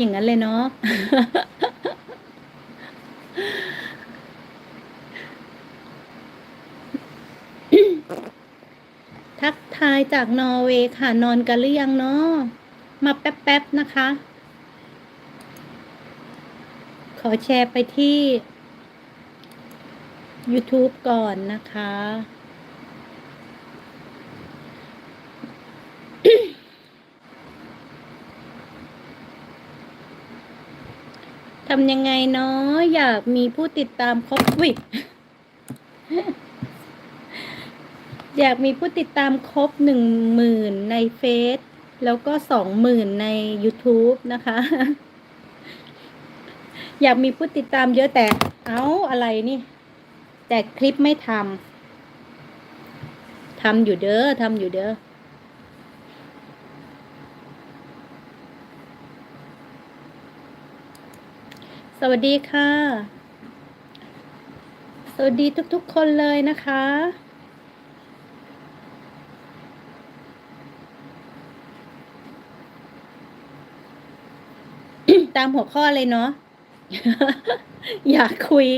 อย่างนั้นเลยเนาะทักทายจากนอร์เวย์ค่ะ นอนกันหรือยังเนาะมาแป๊บๆนะคะ ขอแชร์ไปที่ YouTube ก่อนนะคะ ทำยังไงเนาะอยากมีผู้ติดตามครบวิอยากมีผู้ติดตามครบหนึ่งหมื่นในเฟซแล้วก็สองหมื่นใน YouTube นะคะ อยากมีผู้ติดตามเยอะแต่ เอ้าอะไรนี่ แต่คลิปไม่ทำทำอยู่เด้อทำอยู่เด้อ สวัสดีค่ะ สวัสดีทุกๆคนเลยนะคะ ตามหัวข้อเลยเนาะ อยากคุย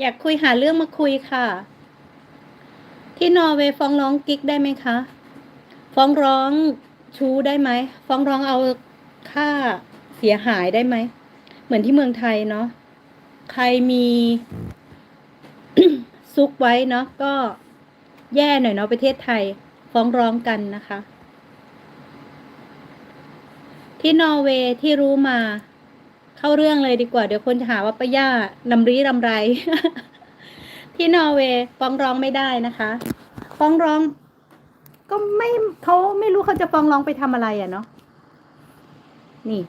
อยากคุยหาเรื่องมาคุยค่ะ ที่นอร์เวย์ฟ้องร้องกิ๊กได้ไหมคะ ฟ้องร้องชู้ได้ไหม ฟ้องร้องเอาค่าเสียหายได้ไหม มือนที่เมืองไทยเนาะใครมีซุกไว้เนาะก็แย่หน่อยเนาะประเทศไทยฟ้องร้องกันนะคะ ที่นอร์เวย์ที่รู้มา เข้าเรื่องเลยดีกว่า เดี๋ยวคนจะหาว่าป้าย่าลำรีลำไร ที่นอร์เวย์ฟ้องร้องไม่ได้นะคะฟ้องร้อง ก็ไม่เขาไม่รู้เขาจะฟ้องร้องไปทำอะไรอะเนาะนี่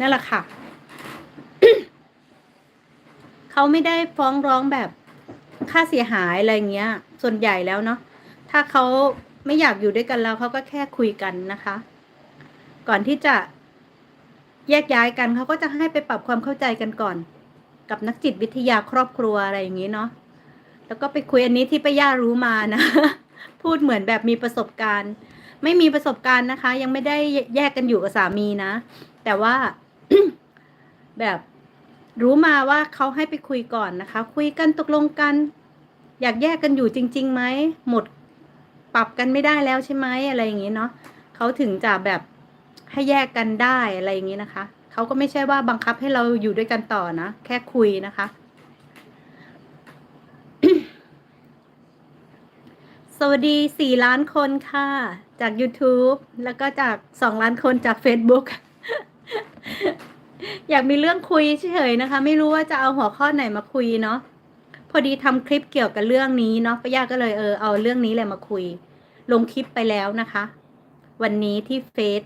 นั่นแหละค่ะ เขาไม่ได้ฟ้องร้องแบบค่าเสียหายอะไรเงี้ย ส่วนใหญ่แล้วเนาะถ้าเขาไม่อยากอยู่ด้วยกันแล้วเขาก็แค่คุยกันนะคะ ก่อนที่จะแยกย้ายกันเขาก็จะให้ไปปรับความเข้าใจกันก่อน กับนักจิตวิทยาครอบครัวอะไรอย่างนี้เนาะแล้วก็ไปคุยอันนี้ที่ป้าย่ารู้มานะ พูดเหมือนแบบมีประสบการณ์ ไม่มีประสบการณ์นะคะ ยังไม่ได้แยกกันอยู่กับสามีนะ แต่ว่า แบบรู้มาว่าเขาให้ไปคุยก่อนนะคะ คุยกันตกลงกัน อยากแยกกันอยู่จริงๆไหมหมดปรับกันไม่ได้แล้วใช่ไหมอะไรอย่างนี้เนาะเขาถึงจะแบบให้แยกกันได้อะไรอย่างนี้นะคะเขาก็ไม่ใช่ว่าบังคับให้เราอยู่ด้วยกันต่อนะแค่คุยนะคะ สวัสดีสี่ล้านคนค่ะ จาก YouTube แล้วก็จากสองล้านคนจาก Facebook อยากมีเรื่องคุยเฉยๆนะคะ ไม่รู้ว่าจะเอาหัวข้อไหนมาคุยเนาะพอดีทำคลิปเกี่ยวกับเรื่องนี้เนาะป้าย่าก็เลยเออเอาเรื่องนี้แหละมาคุย ลงคลิปไปแล้วนะคะ วันนี้ที่เฟซ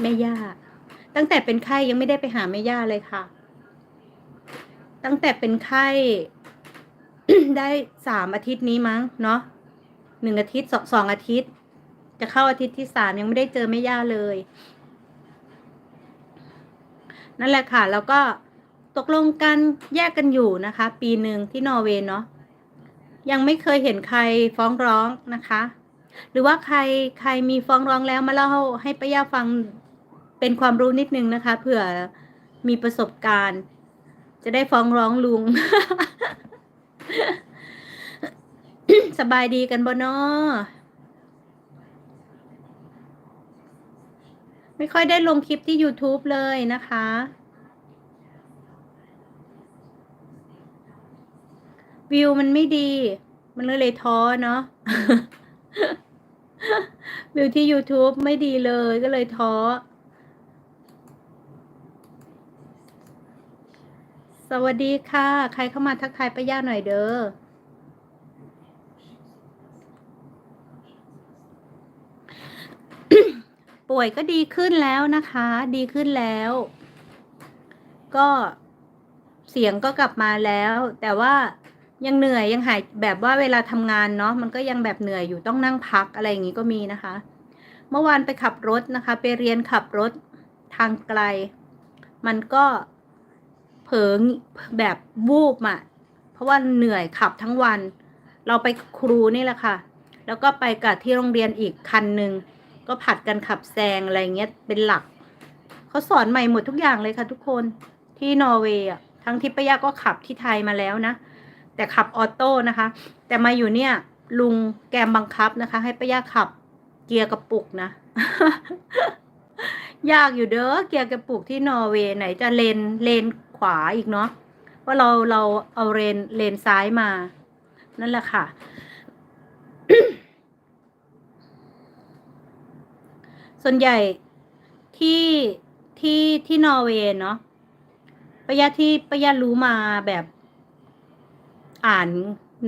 แม่ย่า ตั้งแต่เป็นไข้ยังไม่ได้ไปหาแม่ย่าเลยค่ะ ตั้งแต่เป็นไข้ได้สามอาทิตย์นี้มั้งเนาะหนึ่งอาทิตย์สองสองอาทิตย์ จะเข้าอาทิตย์ที่สามยังไม่ได้เจอแม่ย่าเลย นั่นแหละค่ะ แล้วก็ตกลงกันแยกกันอยู่นะคะ ปีหนึ่งที่นอร์เวย์เนาะยังไม่เคยเห็นใครฟ้องร้องนะคะ หรือว่าใครใครมีฟ้องร้องแล้วมาเล่าให้ป้าย่าฟังเป็นความรู้นิดนึงนะคะเผื่อมีประสบการณ์ จะได้ฟ้องร้องลุง สบายดีกันบ่นาะ ไม่ค่อยได้ลงคลิปที่ YouTube เลยนะคะ วิวมันไม่ดี มันเลยเลยท้อเนาะวิวที่ YouTube ไม่ดีเลยก็เลยท้อ สวัสดีค่ะ ใครเข้ามาทักทายป้าย่าหน่อยเด้อ ป่วยก็ดีขึ้นแล้วนะคะ ดีขึ้นแล้ว ก็เสียงก็กลับมาแล้ว แต่ว่ายังเหนื่อยยังหายแบบว่าเวลาทำงานเนาะมันก็ยังแบบเหนื่อยอยู่ต้องนั่งพักอะไรอย่างนี้ก็มีนะคะ เมื่อวานไปขับรถนะคะ ไปเรียนขับรถทางไกล มันก็เผลอแบบวูบอะ่ะเพราะว่าเหนื่อยขับทั้งวัน เราไปครูนี่แหละค่ะ แล้วก็ไปกับที่โรงเรียนอีกคันหนึ่ง ก็ผัดกันขับแซงอะไรเงี้ยเป็นหลัก เขาสอนใหม่หมดทุกอย่างเลยค่ะทุกคนที่นอร์เวย์อะทั้งที่ป้ายาก็ขับที่ไทยมาแล้วนะ แต่ขับออโต้นะคะ แต่มาอยู่เนี่ย ลุงแกมบังคับนะคะ ให้ป้ายาขับเกียร์กระปุกนะ ยากอยู่เด้อเกียร์กระปุกที่นอร์เวย์ไหนจะเลนเลนขวาอีกเนาะว่าเราเราเอาเลนเลนซ้ายมา นั่นแหละค่ะ ส่วนใหญ่ที่ที่ที่นอร์เวย์เนาะปะยะที่ปะยะรู้มาแบบอ่าน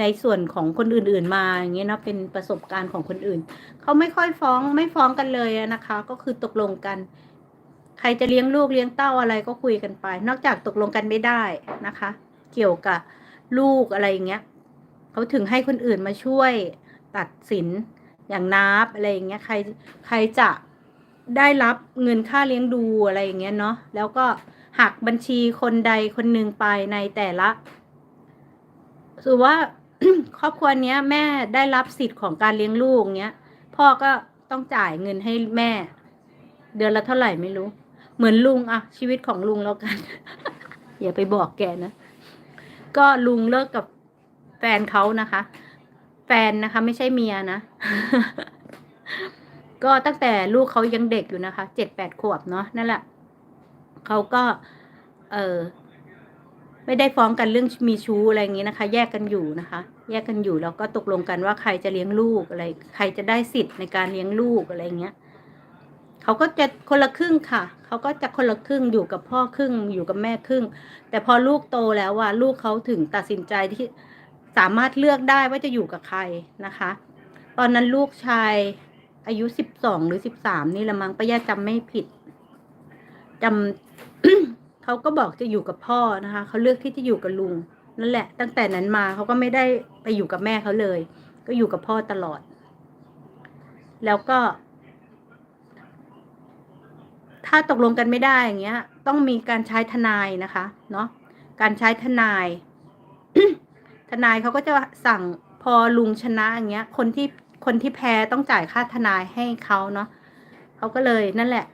ในส่วนของคนอื่น ๆ มาอย่างเงี้ยเนาะเป็นประสบการณ์ของคนอื่น เขาไม่ค่อยฟ้องไม่ฟ้องกันเลยนะคะ ก็คือตกลงกัน ใครจะเลี้ยงลูกเลี้ยงเต้าอะไรก็คุยกันไป นอกจากตกลงกันไม่ได้นะคะ เกี่ยวกับลูกอะไรอย่างเงี้ยเขาถึงให้คนอื่นมาช่วยตัดสินอย่างนับอะไรอย่างเงี้ยใครใครจะ ได้รับเงินค่าเลี้ยงดูอะไรอย่างเงี้ยเนาะแล้วก็หักบัญชีคนใดคนหนึ่งไปในแต่ละถือว่าครอบครัวเนี้ย แม่ได้รับสิทธิ์ของการเลี้ยงลูกเงี้ย พ่อก็ต้องจ่ายเงินให้แม่ เดือนละเท่าไหร่ไม่รู้ เหมือนลุงอะชีวิตของลุงแล้วกัน อย่าไปบอกแกนะ ก็ลุงเลิกกับแฟนเขานะคะ แฟนนะคะ ไม่ใช่เมียนะ ก็ตั้งแต่ลูกเขายังเด็กอยู่นะคะเจ็ดแปดขวบเนาะนั่นแหละเขาก็เออไม่ได้ฟ้องกันเรื่องมีชู้อะไรอย่างนี้นะคะ แยกกันอยู่นะคะ แยกกันอยู่แล้วก็ตกลงกันว่าใครจะเลี้ยงลูกอะไร ใครจะได้สิทธิ์ในการเลี้ยงลูกอะไรเงี้ยเขาก็จะคนละครึ่งค่ะเขาก็จะคนละครึ่งอยู่กับพ่อครึ่งอยู่กับแม่ครึ่ง แต่พอลูกโตแล้วว่าลูกเขาถึงตัดสินใจที่สามารถเลือกได้ว่าจะอยู่กับใครนะคะ ตอนนั้นลูกชาย อายุสิบสองหรือสิบสามนี่ละมั้งป้าย่าจำไม่ผิดจำเขาก็บอกจะอยู่กับพ่อนะคะเขาเลือกที่จะอยู่กับลุงนั่นแหละ ตั้งแต่นั้นมาเขาก็ไม่ได้ไปอยู่กับแม่เขาเลย ก็อยู่กับพ่อตลอด แล้วก็ ถ้าตกลงกันไม่ได้อย่างเงี้ย ต้องมีการใช้ทนายนะคะ เนาะการใช้ทนาย ทนายเขาก็จะสั่งพอลุงชนะอย่างเงี้ย คนที่ คนที่แพ้ต้องจ่ายค่าทนายให้เขาเนาะเขาก็เลยนั่นแหละ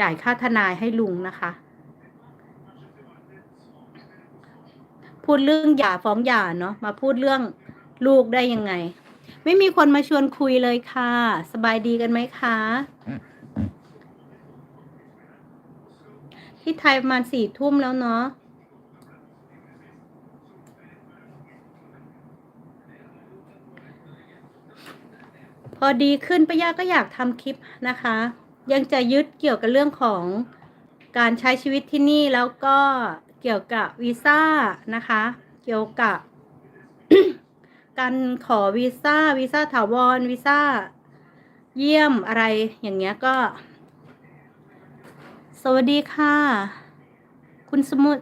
จ่ายค่าทนายให้ลุงนะคะ พูดเรื่องหย่าฟ้องหย่าเนาะมาพูดเรื่องลูกได้ยังไง ไม่มีคนมาชวนคุยเลยค่ะ สบายดีกันไหมคะที่ไทยประมาณสี่ทุ่มแล้วเนาะ พอดีขึ้นป้ายาก็อยากทำคลิปนะคะ ยังจะยึดเกี่ยวกับเรื่องของการใช้ชีวิตที่นี่แล้วก็เกี่ยวกับวีซ่านะคะ เกี่ยวกับ การขอวีซ่าวีซ่าถาวรวีซ่าเยี่ยมอะไรอย่างเงี้ยก็ สวัสดีค่ะ คุณสมุ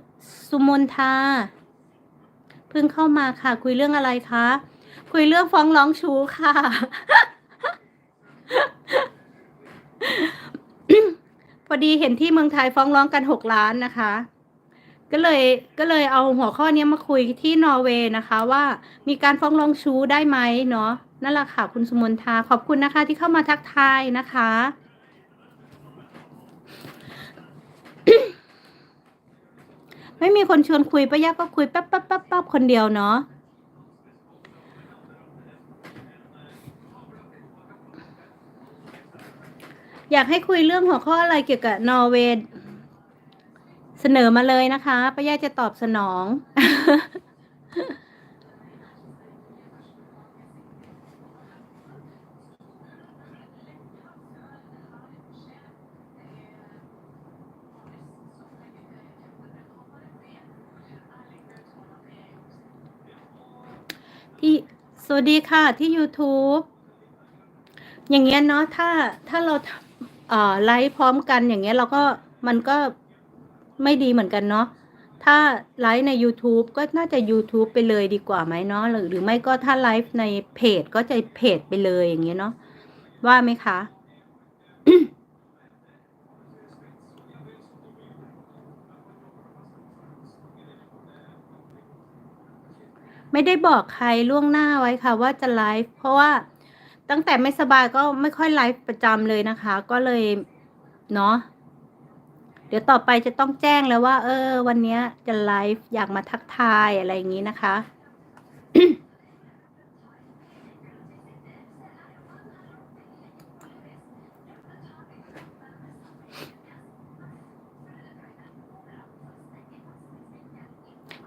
สุมนทาเพิ่งเข้ามาค่ะ คุยเรื่องอะไรคะคุยเรื่องฟ้องร้องชู้ค่ะ พ อดีเห็นที่เมืองไทยฟ้องร้องกันหกล้านนะคะ ก็เลยก็เลยเอาหัวข้อนี้มาคุยที่นอร์เวย์นะคะ ว่ามีการฟ้องร้องชู้ได้ไหมเนาะนั่นแหละค่ะ คุณสมนทาขอบคุณนะคะ ที่เข้ามาทักทายนะคะไม่มีคนชวนคุยปะยะก็คุยแป๊บแป๊บแป๊บแป๊บคนเดียวเนาะ อยากให้คุยเรื่องหัวข้ออะไรเกี่ยวกับนอร์เวย์เสนอมาเลยนะคะป้าย่าจะตอบสนอง ที่สวัสดีค่ะที่ YouTube อย่างเงี้ยเนาะถ้าถ้าเรา ไลฟ์พร้อมกันอย่างเงี้ยเราก็มันก็ไม่ดีเหมือนกันเนาะถ้าไลฟ์ใน YouTube ก็น่าจะ YouTube ไปเลยดีกว่าไหมเนาะหรือหรือไม่ก็ถ้าไลฟ์ในเพจก็จะเพจไปเลยอย่างเงี้ยเนาะว่าไหมคะไม่ได้บอกใครล่วงหน้าไว้ค่ะว่าจะไลฟ์เพราะว่า ตั้งแต่ไม่สบายก็ไม่ค่อยไลฟ์ประจำเลยนะคะ ก็เลยเนาะเดี๋ยวต่อไปจะต้องแจ้งแล้วว่า เออ วันนี้จะไลฟ์อยากมาทักทายอะไรอย่างนี้นะคะ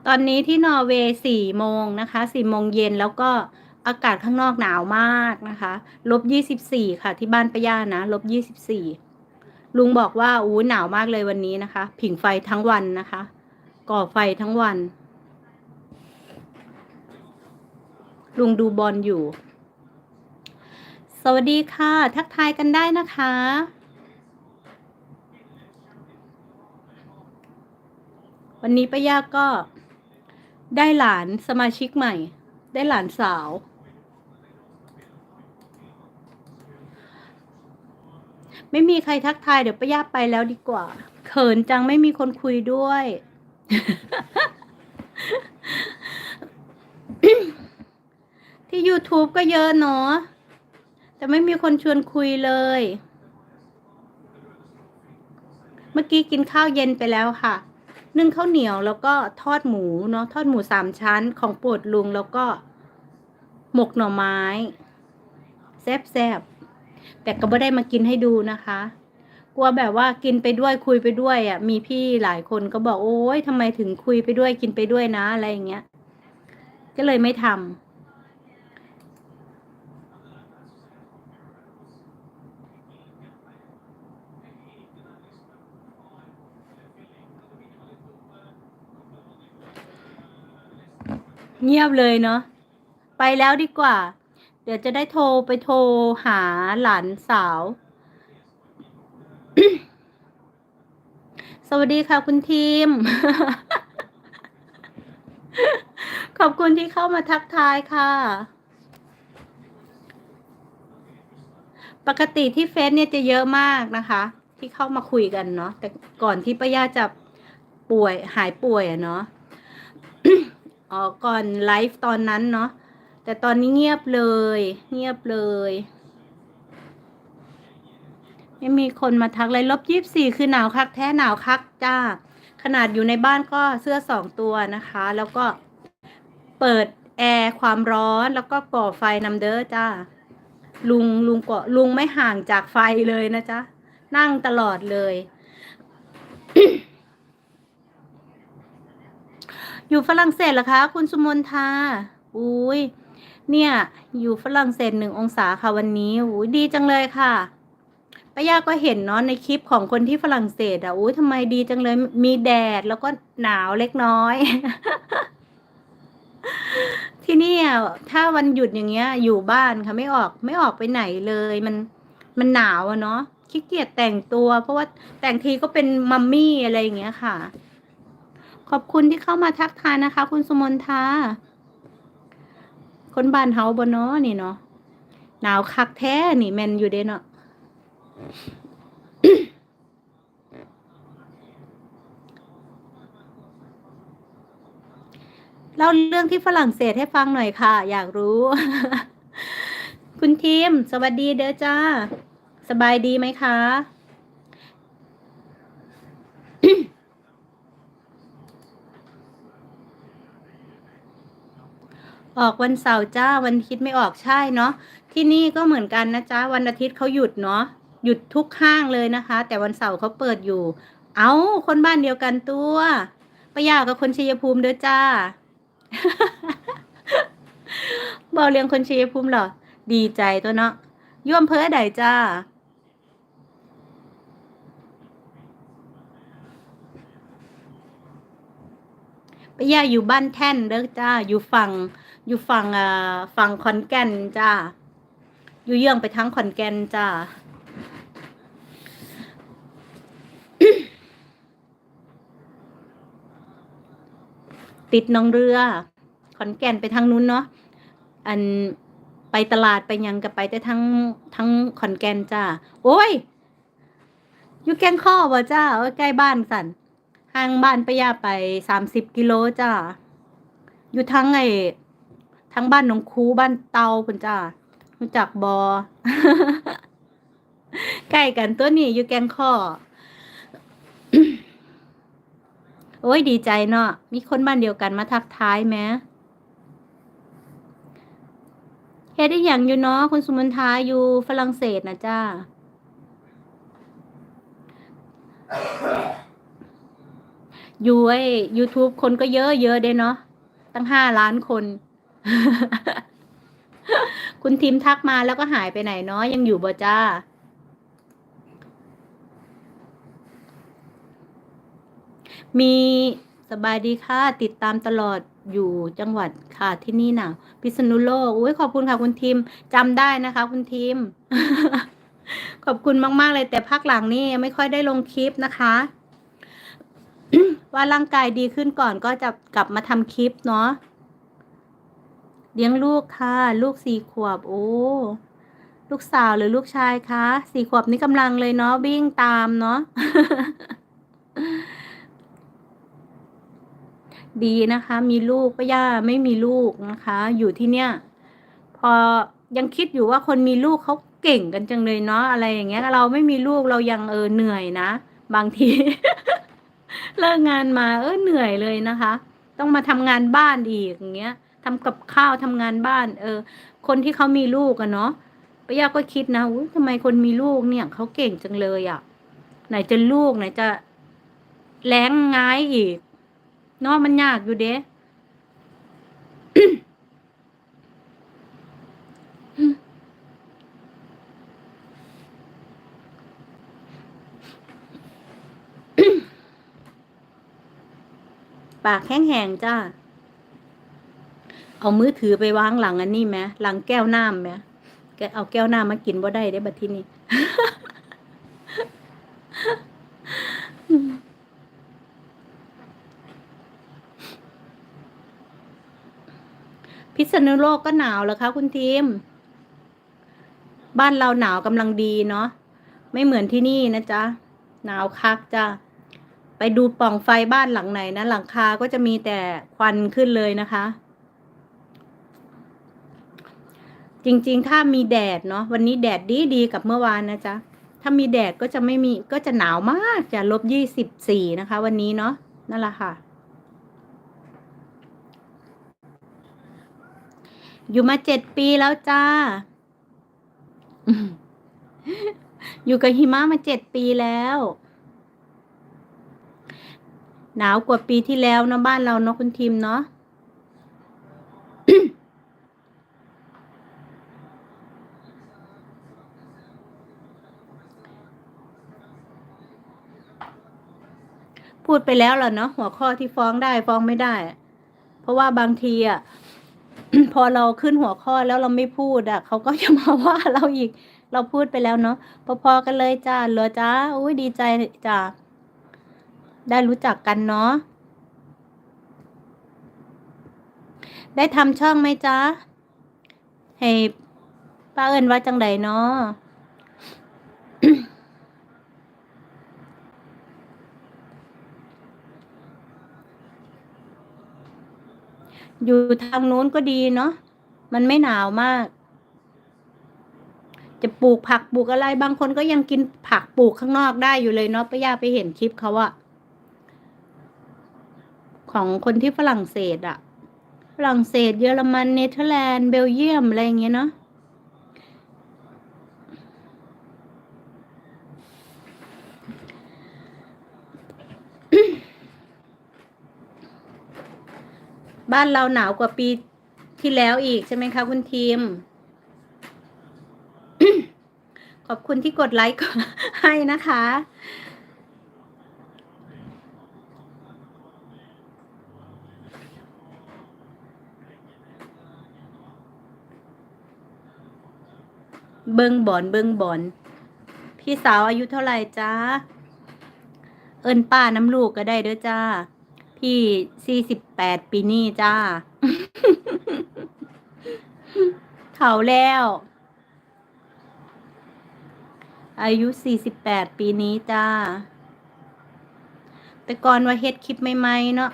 ตอนนี้ที่นอร์เวย์สี่โมงนะคะสี่โมงเย็นแล้วก็ อากาศข้างนอกหนาวมากนะคะลบยี่สิบสี่ค่ะ ที่บ้านป้าย่านะลบยี่สิบสี่ลุงบอกว่าอู้หนาวมากเลยวันนี้นะคะ ผิงไฟทั้งวันนะคะ ก่อไฟทั้งวัน ลุงดูบอลอยู่ สวัสดีค่ะ ทักทายกันได้นะคะวันนี้ป้าย่าก็ได้หลานสมาชิกใหม่ ได้หลานสาว ไม่มีใครทักทายเดี๋ยวป้าย่าไปแล้วดีกว่า เขินจังไม่มีคนคุยด้วย ที่ YouTube ก็เยอะเนาะแต่ไม่มีคนชวนคุยเลย เมื่อกี้กินข้าวเย็นไปแล้วค่ะ นึ่งข้าวเหนียวแล้วก็ทอดหมูเนาะทอดหมูสามชั้นของโปรดลุงแล้วก็หมกหน่อไม้ แซบแซบแต่ก็ไม่ได้มากินให้ดูนะคะ กลัวแบบว่ากินไปด้วยคุยไปด้วยอะมีพี่หลายคนก็บอกโอ้ยทำไมถึงคุยไปด้วยกินไปด้วยนะอะไรอย่างเงี้ย ก็เลยไม่ทำ เงียบเลยเนาะไปแล้วดีกว่า เดี๋ยวจะได้โทรไปโทรหาหลานสาว สวัสดีค่ะคุณทีม ขอบคุณที่เข้ามาทักทายค่ะ ปกติที่เฟซเนี่ยจะเยอะมากนะคะ ที่เข้ามาคุยกันเนาะแต่ก่อนที่ป้าย่าจะป่วยหายป่วยอะเนาะ อ๋อก่อนไลฟ์ตอนนั้นเนาะแต่ตอนนี้เงียบเลย เงียบเลยไม่มีคนมาทักเลยลบยี่สี่คือหนาวคักแท้หนาวคักจ้า ขนาดอยู่ในบ้านก็เสื้อสองตัวนะคะ แล้วก็เปิดแอร์ความร้อนแล้วก็ก่อไฟนำเด้อจ้า ลุงลุงก่อลุงไม่ห่างจากไฟเลยนะจ๊ะ นั่งตลอดเลย อยู่ฝรั่งเศสเหรอคะ คุณสุมนทาอุ้ยเนี่ย อยู่ฝรั่งเศสหนึ่งองศาค่ะวันนี้อุ้ยดีจังเลยค่ะป้าย่าก็เห็นเนาะในคลิปของคนที่ฝรั่งเศสอะอุ้ยทำไมดีจังเลยมีแดดแล้วก็หนาวเล็กน้อย ที่นี่อะถ้าวันหยุดอย่างเงี้ย อยู่บ้านค่ะไม่ออกไม่ออกไปไหนเลย มันมันหนาวอะเนาะขี้เกียจแต่งตัว เพราะว่าแต่งทีก็เป็นมัมมี่อะไรอย่างเงี้ยค่ะ ขอบคุณที่เข้ามาทักทายนะคะ คุณสมนทาคนบ้านเฮาบ่เนาะนี่เนาะหนาวคักแท้นี่แมนอยู่เด้เนาะเล่าเรื่องที่ฝรั่งเศสให้ฟังหน่อยค่ะ อยากรู้ คุณทีม สวัสดีเด้อจ้า สบายดีไหมคะ ออกวันเสาร์จ้าวันอาทิตย์ไม่ออกใช่เนาะที่นี่ก็เหมือนกันนะจ๊ะวันอาทิตย์เขาหยุดเนาะหยุดทุกห้างเลยนะคะ แต่วันเสาร์เขาเปิดอยู่ เอาคนบ้านเดียวกันตัวป้ายากับคนชัยภูมิเด้อจ้าบอกเรียงคนชัยภูมิเหรอดีใจตัวเนาะย่วมเพ้อใดจ้า ป้ายาอยู่บ้านแท่นเด้อจ้า อยู่ฝั่ง อยู่ฝั่งอ่าฝั่งขอนแก่นจ้า อยู่เยื่องไปทั้งขอนแก่นจ้า ติดน้องเรือ ขอนแก่นไปทางนู้นเนาะ อันไปตลาดไปยังกับไปแต่ทั้งทั้งขอนแก่นจ้า โอ้ย อยู่แกงข้อบ่จ้าใกล้บ้านสัน ห่างบ้านไปยาไปสามสิบกิโลจ้าอยู่ทั้งไอ้ทั้งบ้านหนองคูบ้านเตาคุณจ้ารู้จักบอใกล้กันตัวนี้อยู่แกงข้อโอ้ยดีใจเนาะมีคนบ้านเดียวกันมาทักทายแม้เฮ็ดได้อย่างอยู่เนาะคุณสุมนทาอยู่ฝรั่งเศสนะจ้า ยูไอ้ YouTube คนก็เยอะเยอะเด้เนาะตั้งห้าล้านคน คุณทีมทักมาแล้วก็หายไปไหนเนาะยังอยู่บ่จ้า มีสบายดีค่ะ ติดตามตลอดอยู่จังหวัดค่ะที่นี่หนาวพิษณุโลกอุ้ยขอบคุณค่ะคุณทีมจำได้นะคะ คุณทีม ขอบคุณมาก ๆ เลยแต่พักหลังนี่ไม่ค่อยได้ลงคลิปนะคะ ว่าร่างกายดีขึ้นก่อนก็จะกลับมาทำคลิปเนาะเลี้ยงลูกค่ะ ลูกสี่ขวบ โอ้ลูกสาวหรือลูกชายคะสี่ขวบนี่กำลังเลยเนาะวิ่งตามเนาะดีนะคะ มีลูกป้าย่าไม่มีลูกนะคะ อยู่ที่เนี่ย พอยังคิดอยู่ว่าคนมีลูกเขาเก่งกันจังเลยเนาะอะไรอย่างเงี้ย เราไม่มีลูกเรายังเออเหนื่อยนะ บางที เลิกงานมาเออเหนื่อยเลยนะคะ ต้องมาทำงานบ้านอีกอย่างเงี้ยทำกับข้าวทำงานบ้าน เออ คนที่เขามีลูกอะเนาะป้ายาก็คิดนะอุ้ยทำไมคนมีลูกเนี่ยเขาเก่งจังเลยอะไหนจะลูกไหนจะแรงง่ายอีกเนาะมันยากอยู่เด้ ปากแห้งๆจ้า เอามือถือไปวางหลังอันนี้ไหมหลังแก้วน้ำไหมแกเอาแก้วน้ำมากินบ่ได้ได้บัดที่นี่พิษณุโลกก็หนาวแล้วคะคุณทีม บ้านเราหนาวกำลังดีเนาะไม่เหมือนที่นี่นะจ๊ะ หนาวคักจ้ะ ไปดูปล่องไฟบ้านหลังไหนนะ หลังคาก็จะมีแต่ควันขึ้นเลยนะคะ จริงๆ ถ้ามีแดดเนาะวันนี้แดดดีดีกับเมื่อวานนะจ๊ะ ถ้ามีแดดก็จะไม่มีก็จะหนาวมากจะลบยี่สิบสี่นะคะ วันนี้เนาะนั่นแหละค่ะอยู่มาเจ็ดปีแล้วจ้า อยู่กับหิมะมาเจ็ดปีแล้ว หนาวกว่าปีที่แล้วเนะบ้านเราเนาะคุณทีมเนาะพูดไปแล้วล่ะเนาะหัวข้อที่ฟ้องได้ฟ้องไม่ได้ เพราะว่าบางทีอะพอเราขึ้นหัวข้อแล้วเราไม่พูดอะเขาก็จะมาว่าเราอีก เราพูดไปแล้วเนาะพอๆกันเลยจ้าเหรอจ้าอุ้ยดีใจจ้า ได้รู้จักกันเนาะ ได้ทำช่องไหมจ้าให้ป้าเอิญว่าจังไดเนาะอยู่ทางนู้นก็ดีเนาะ มันไม่หนาวมาก จะปลูกผักปลูกอะไร บางคนก็ยังกินผักปลูกข้างนอกได้อยู่เลยเนาะป้าย่าไปเห็นคลิปเขาอะ ของคนที่ฝรั่งเศสอะฝรั่งเศส เยอรมันเนเธอร์แลนด์ เบลเยียม อะไรอย่างเงี้ยเนาะบ้านเราหนาวกว่าปีที่แล้วอีกใช่ไหมคะคุณทีม ขอบคุณที่กดไลค์ให้นะคะ เบิงบอนเบิงบอน พี่สาวอายุเท่าไหร่จ้า เอินป้าน้ำลูกก็ได้เด้อจ้า พี่สี่สิบแปดปีนี่จ้าเฒ่าแล้ว อายุสี่สิบแปดปีนี้จ้า แต่ก่อนว่าเฮ็ดคลิปใหม่ๆเนาะ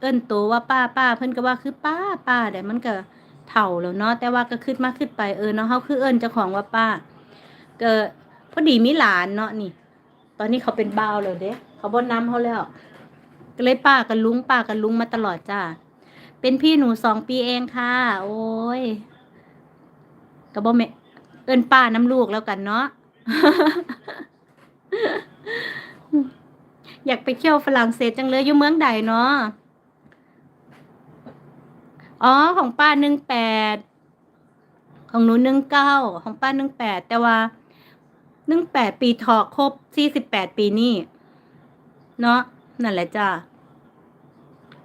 เอิ้นโตว่าป้าป้าเพิ่นก็ว่าคือป้าป้าแต่มันก็ เฒ่าแล้วเนาะแต่ว่าก็ขึ้นมาขึ้นไปเออเนาะเขาคือเอิ้นเจ้าของว่าป้าเก็พอดีมีหลานเนาะนี่ ตอนนี้เขาเป็นบ่าวแล้วเด้เขาบ่นำเขาแล้วก็เลยป้ากับลุงป้ากับลุงมาตลอดจ้าเป็นพี่หนูสองปีเองค่ะ โอ้ยก็บ่แม่เอิ้นป้าน้ำลูกแล้วกันเนาะอยากไปเที่ยวฝรั่งเศสจังเลยอยู่เมืองใดเนาะ อ๋อของป้าหนึ่งแปดของหนูหนึ่งเก้าของป้าหนึ่งแปดแต่ว่าหนึ่งแปดปีถอครบสี่สิบแปดปีนี่เนาะนั่นแหละจ้า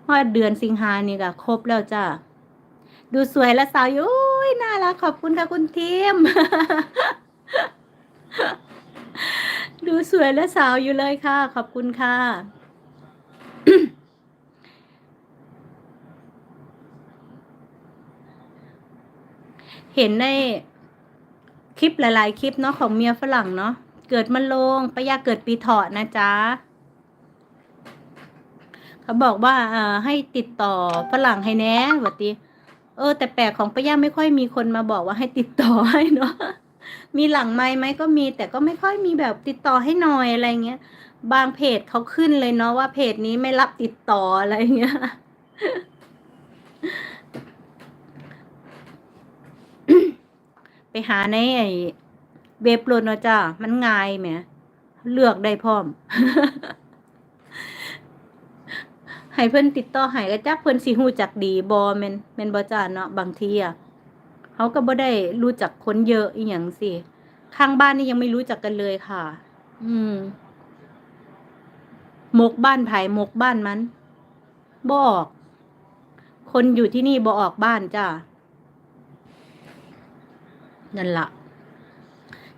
ว่าเดือนสิงหานี่ก็ครบแล้วจ้าดูสวยและสาวยุ้ยน่ารักขอบคุณค่ะคุณทีมดูสวยและสาวอยู่เลยค่ะ ขอบคุณค่ะ เห็นในคลิปหลาย ๆ คลิปเนาะของเมียฝรั่งเนาะเกิดมันลงปะยาเกิดปีเถาะนะจ๊ะเขาบอกว่าเอ่อให้ติดต่อฝรั่งให้แน่วัติเออ แต่แปลกของปะยาไม่ค่อยมีคนมาบอกว่าให้ติดต่อให้เนาะมีหลังไม้ไหมก็มี แต่ก็ไม่ค่อยมีแบบติดต่อให้หน่อยอะไรเงี้ย บางเพจเขาขึ้นเลยเนาะว่าเพจนี้ไม่รับติดต่ออะไรเงี้ย ไปหาในไอ้เว็บโลดเนาะจ้ามันง่ายแหมเลือกได้พร้อมให้เพิ่อนติดต่อให้ก็จักเพิ่อนสิฮู้จักดีบ่แมนแมนบ่จ้าเนาะบางทีอะเขาก็บ่ได้รู้จักคนเยอะอีหยังสิข้างบ้านนี่ยังไม่รู้จักกันเลยค่ะ อืมหมกบ้านไผหมกบ้านมันบออก คนอยู่ที่นี่บ่ออกบ้านจ้า นั่นละ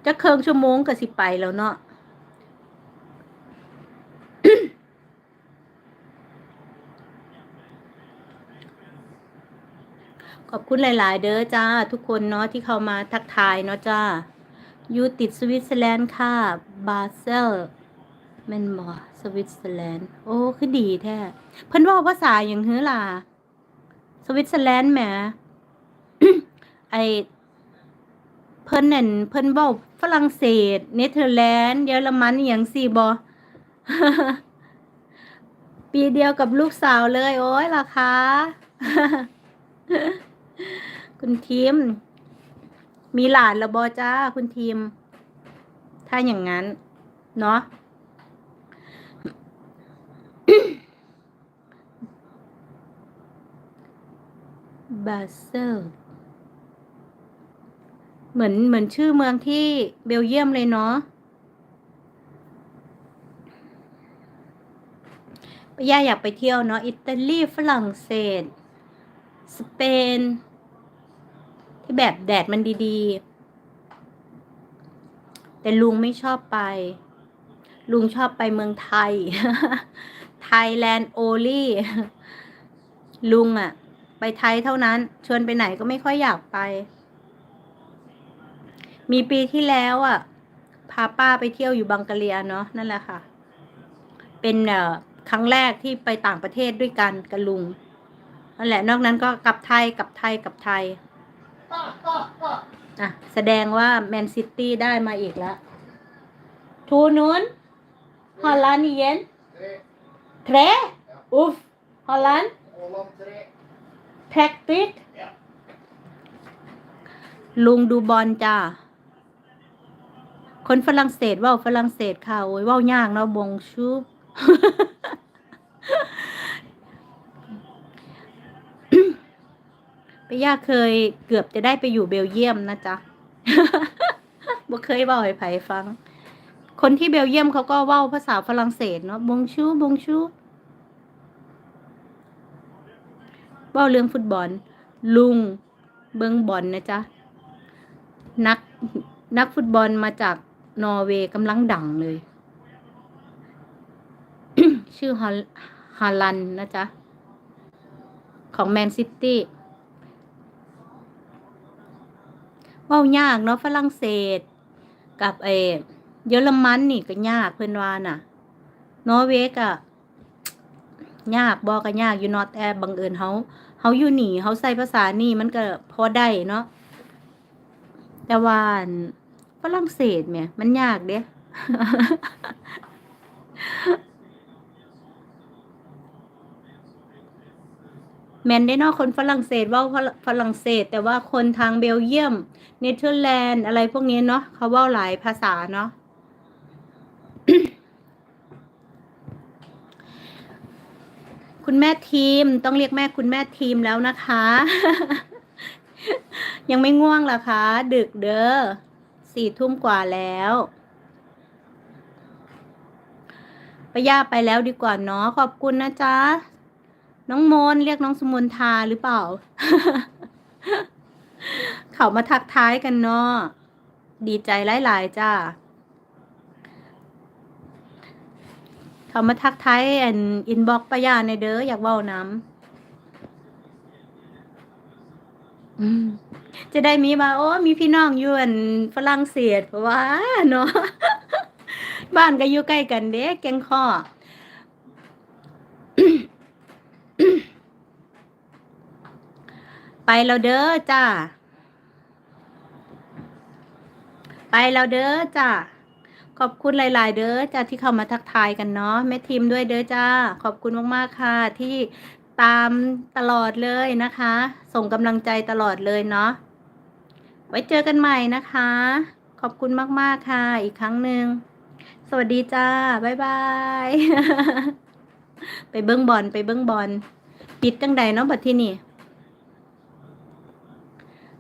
จะเคิงชั่วโมงก็สิไปแล้วเนาะขอบคุณหลาย ๆ เด้อจ้า ทุกคนเนาะที่เข้ามาทักทายเนาะจ้าอยู่ติดสวิตเซอร์แลนด์ค่ะ บาเซลแมนบ่สวิตเซอร์แลนด์ โอ้ คือดีแท้ เพิ่นว่าภาษาอย่างฮือล่ะ สวิตเซอร์แลนด์แหมไอ เพิ่นนั่นเพิ่นเว้าฝรั่งเศส เนเธอร์แลนด์เยอรมันอหย่างสี่บ่ปีเดียวกับลูกสาวเลย โอ้ยล่ะคะคุณทีม มีหลานล้วบอจ้า คุณทีม ถ้าอย่างนั้น เนาะบาเซล เหมือนเหมือนชื่อเมืองที่เบลเยียมเลยเนาะย่าอยากไปเที่ยวเนาะอิตาลีฝรั่งเศส สเปน ที่แบบแดดมันดีๆ แต่ลุงไม่ชอบไป ลุงชอบไปเมืองไทย ไทยแลนด์โอลี่ ลุงอะไปไทยเท่านั้น ชวนไปไหนก็ไม่ค่อยอยากไป มีปีที่แล้วอะพาป้าไปเที่ยวอยู่บังกะเลียเนาะนั่นแหละค่ะ เป็นเอ่อครั้งแรกที่ไปต่างประเทศด้วยกันกับลุงนั่นแหละ นอกนั้นก็กลับไทยกลับไทยกลับไทยอะแสดงว่าแมนซิตี้ได้มาอีกแล้วทูนุนฮอลแลนด์เย็นเทรอุฟฮอลแลนด์แท็กติกลุงดูบอลจ้า คนฝรั่งเศสว่าฝรั่งเศสค่ะโอ้ยว่ายากเนาะบงชูไปย่าเคยเกือบจะได้ไปอยู่เบลเยียมนะจ๊ะบ่เคยเว่าให้ไผฟัง คนที่เบลเยียมเขาก็ว้าภาษาฝรั่งเศสเนาะบงชูบงชูเว้าเรื่องฟุตบอล ลุง เบิงบอลนะจ๊ะ นักนักฟุตบอลมาจาก นอร์เวย์กำลังดังเลย ชื่อฮาลันนะจ๊ะ ของแมนซิตี้ว้ายากเนาะฝรั่งเศส กับเอเยอรมันนี่ก็ยากเพื่อนว่าน่ะ นอร์เวย์ก็ยากบอกก็ยากอยู่นอตแต่บังเอิญเขาเฮาอยู่หนีเฮาใส่ภาษานี่มันก็พอได้เนาะแต่ว่าอั่น ฝรั่งเศสแหมมันยากเด้แมนได้เนอกคนฝรั่งเศสว่าฝรั่งเศส แต่ว่าคนทางเบลเยียม เนเธอร์แลนด์อะไรพวกนี้เนาะเขาว่าหลายภาษาเนาะคุณแม่ทีมต้องเรียกแม่คุณแม่ทีมแล้วนะคะ ยังไม่ง่วงหรอคะ ดึกเด้อ สี่ทุ่มกว่าแล้วไปย่าไปแล้วดีกว่าเนาะขอบคุณนะจ๊ะ น้องมนเรียกน้องสมุนทาหรือเปล่า เขามาทักท้ายกันเนาะดีใจหลายๆจ้าเขามาทักท้ายอันอินบ็อกป้ายาในเด้ออยากเว้าน้ำ อืมจะได้มีมาโอ้มีพี่น้องอยู่อันฝรั่งเศสเพราะว่าเนาะ บ้านก็อยู่ใกล้กันเด้แกงข้อไปแล้วเด้อจ้า ไปแล้วเด้อจ้า ขอบคุณหลาย ๆ เด้อจ้าที่เข้ามาทักทายกันเนาะแม่ทีมด้วยเด้อจ้า ขอบคุณมาก ๆ ค่ะ ที่ตามตลอดเลยนะคะ ส่งกำลังใจตลอดเลยเนาะไว้เจอกันใหม่นะคะ ขอบคุณมาก ๆ ค่ะ อีกครั้งหนึ่ง สวัสดีจ้า บ๊ายบาย ไปเบิ้งบอลไปเบิ้งบอลปิดจังใดเนาะบัดที่นี่